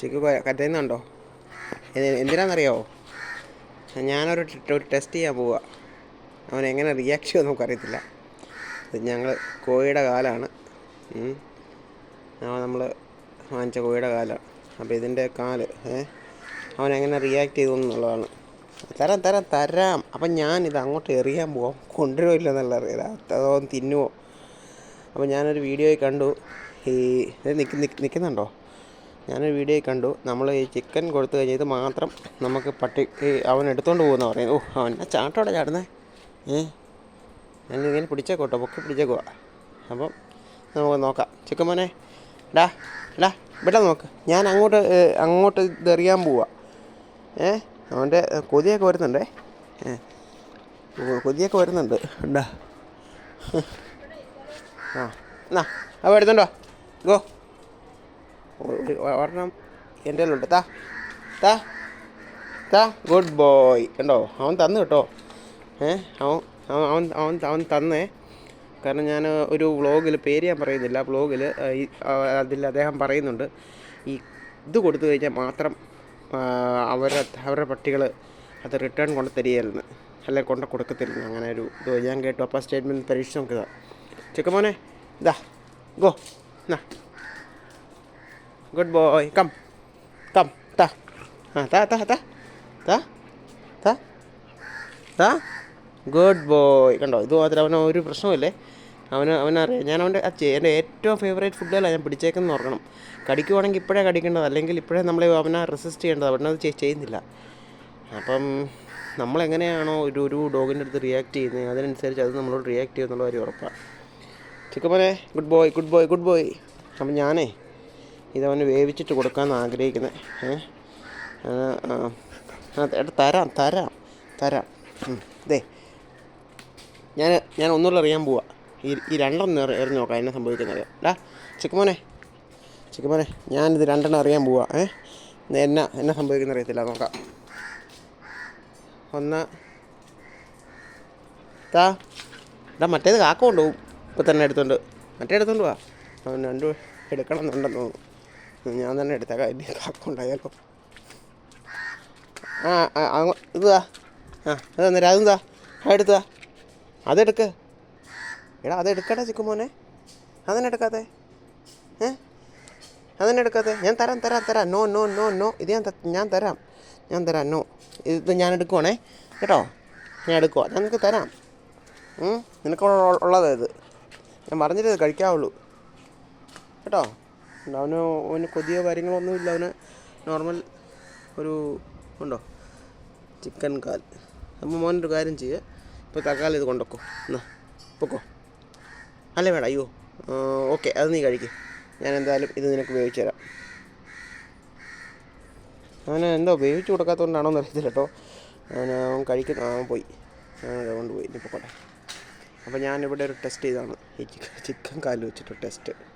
ചിക്കു കരയുന്നുണ്ടോ എന്തി- എന്തിനാണെന്നറിയാവോ ഞാനൊരു ടെസ്റ്റ് ചെയ്യാൻ പോവുക അവൻ എങ്ങനെ റിയാക്ട് ചെയ്യുമെന്ന് നമുക്കറിയത്തില്ല. ഞങ്ങൾ കോഴിയുടെ കാലാണ്. നമ്മൾ വാങ്ങിച്ച കോഴിയുടെ കാലാണ്. അപ്പോൾ ഇതിന്റെ കാൽ അവൻ എങ്ങനെ റിയാക്ട് ചെയ്തു എന്നുള്ളതാണ്. തരാം തരാം തരാം. അപ്പം ഇത് അങ്ങോട്ട് എറിയാൻ പോവാം. കൊണ്ടുവരുമില്ല എന്നുള്ള അറിയില്ല അതോ തിന്നുവോ? അപ്പോൾ ഞാനൊരു വീഡിയോയിൽ കണ്ടു. ഈ നിൽക്കുന്നുണ്ടോ ഞാനൊരു വീഡിയോ കണ്ടു. നമ്മൾ ഈ ചിക്കൻ കൊടുത്തു കഴിഞ്ഞാൽ ഇത് മാത്രം നമുക്ക് പട്ടി അവൻ എടുത്തുകൊണ്ട് പോകുന്ന പറയുന്നത് ഓ അവൻ ചാട്ടോടെ ചാടുന്നേ? ഏ? ഞാനിങ്ങനെ പിടിച്ചേക്കോട്ടോ പൊക്കി പോവാ അപ്പം നമുക്ക് നോക്കാം. ചിക്കൻ മോനെ ഡാ ഡാ ഇവിടെ നോക്ക്. ഞാൻ അങ്ങോട്ട് അങ്ങോട്ട് ഇതെറിയാൻ പോവാ. ഏ? അവന്റെ കൊതിയൊക്കെ വരുന്നുണ്ടേ? കൊതിയൊക്കെ വരുന്നുണ്ട്. ഉണ്ടാ ആ എന്നാ അവ എടുത്തുണ്ടോ ഗോ. ഒരെണ്ണം എന്റെ താ താ താ ഗുഡ് ബോയ് കണ്ടോ? അവൻ തന്നു കേട്ടോ. ഏ അവൻ അവൻ അവൻ അവൻ തന്നേ. കാരണം ഞാൻ ഒരു വ്ളോഗിൽ പേര് ഞാൻ പറയുന്നില്ല. വ്ളോഗിൽ അതിൽ അദ്ദേഹം പറയുന്നുണ്ട്. ഈ ഇത് കൊടുത്തു കഴിഞ്ഞാൽ മാത്രം അവരെ അവരുടെ പട്ടികൾ അത് റിട്ടേൺ കൊണ്ട് തരികയായിരുന്നു. അല്ലെ കൊണ്ട് കൊടുക്കത്തില്ല അങ്ങനെ ഒരു ഇത് ഞാൻ കേട്ടു. അപ്പോൾ സ്റ്റേറ്റ്മെന്റ് പരീക്ഷിച്ച് നോക്കിയതാണ് ചെക്കമോനെ ഇതാ ഗോ എന്നാ ഗുഡ് ബോയ് കം കം താ ആ താ താ താ താ താ താ ഗുഡ് ബോയ് കണ്ടോ? ഇത് മാത്രം അവന് ഒരു പ്രശ്നമില്ലേ അവന് അവനറിയാം ഞാൻ അവന്റെ എന്റെ ഏറ്റവും ഫേവറേറ്റ് ഫുഡുകളാണ് ഞാൻ പിടിച്ചേക്കെന്ന് ഓർക്കണം. കടിക്കുവാണെങ്കിൽ ഇപ്പോഴേ കടിക്കേണ്ടത്. അല്ലെങ്കിൽ ഇപ്പോഴേ നമ്മളെ അവനെ റെസിസ്റ്റ് ചെയ്യേണ്ടത്. അവനത് ചെയ്- ചെയ്യുന്നില്ല. അപ്പം നമ്മളെങ്ങനെയാണോ ഒരു ഒരു ഡോഗിന്റെ അടുത്ത് റിയാക്ട് ചെയ്യുന്നത് അതിനനുസരിച്ച് അത് നമ്മളോട് റിയാക്ട് ചെയ്യുന്നുള്ള കാര്യം ഉറപ്പാണ് ചിക്കപ്പനെ good boy good boy good boy അപ്പം ഞാനേ ഇതവന് വേവിച്ചിട്ട് കൊടുക്കാൻ ആഗ്രഹിക്കുന്നത് ഏഹ് എടാ തരാം തരാം തരാം. അതെ ഞാൻ ഞാൻ ഒന്നുകൂടെ അറിയാൻ പോവാ. ഈ ഈ രണ്ടെണ്ണം എറി- എറിഞ്ഞ് നോക്കാം എന്നെ സംഭവിക്കുന്നത്. ഡാ ചിക്കുമോനെ ചിക്കുമോനെ ഞാനിത് രണ്ടെണ്ണം അറിയാൻ പോവാ. ഏ? ഇത് എന്നാ എന്നെ സംഭവിക്കുന്ന അറിയത്തില്ല നോക്കാം. ഒന്ന്. താ എടാ മറ്റേത് കാക്ക കൊണ്ടുപോകും. തന്നെ എടുത്തോണ്ട് മറ്റേ എടുത്തോണ്ട് പോവാ അവൻ രണ്ട് എടുക്കണം എന്നുണ്ടെന്ന് തോന്നുന്നു. ഞാൻ തന്നെ എടുത്ത കാര്യം. കാക്കുണ്ടായാലോ. ആ ഇതാ ആ അത് തന്നേരം അതെന്താ എടുത്താ അതെടുക്ക്. എടാ അതെടുക്കടാ ചിക്കുമോനെ അതന്നെ എടുക്കാതെ ഏ? അതന്നെ എടുക്കാതെ ഞാൻ തരാം തരാം തരാം. No no no no. ഇത് ഞാൻ ഞാൻ തരാം. ഞാൻ തരാം നോ. ഇത് ഞാൻ എടുക്കുവാണേ. കേട്ടോ? ഞാൻ എടുക്കുവാ. ഞാൻ നിനക്ക് തരാം. നിനക്ക് ഉള്ളതായത് ഞാൻ പറഞ്ഞിട്ട് കഴിക്കാവുള്ളൂ. കേട്ടോ? അവന് അവന് കൊതിയോ കാര്യങ്ങളോ ഒന്നുമില്ല. അവന് നോർമൽ ഒരു ഉണ്ടോ? ചിക്കൻ കാൽ. അപ്പോൾ മോനൊരു കാര്യം ചെയ്യുക ഇപ്പോൾ തക്കാളി ഇത് കൊണ്ടുവക്കോ എന്നാ പൊക്കോ. അല്ല വേണ്ട. അയ്യോ. ഓക്കെ. അത് നീ കഴിക്കും. ഞാൻ എന്തായാലും ഇത് നിനക്ക് ഉപയോഗിച്ച് തരാം. അവന് എന്തോ ഉപയോഗിച്ച് കൊടുക്കാത്തതുകൊണ്ടാണോ എന്ന് അറിയത്തില്ല കേട്ടോ. അവൻ കഴിക്കുന്ന അവൻ പോയി. അവൻ കൊണ്ടുപോയി. ഇനി പൊക്കോട്ടെ. അപ്പോൾ ഞാനിവിടെ ഒരു ടെസ്റ്റ് ചെയ്താണ്. ഈ ചിക്കൻ ചിക്കൻ കാൽ വെച്ചിട്ട് ടെസ്റ്റ്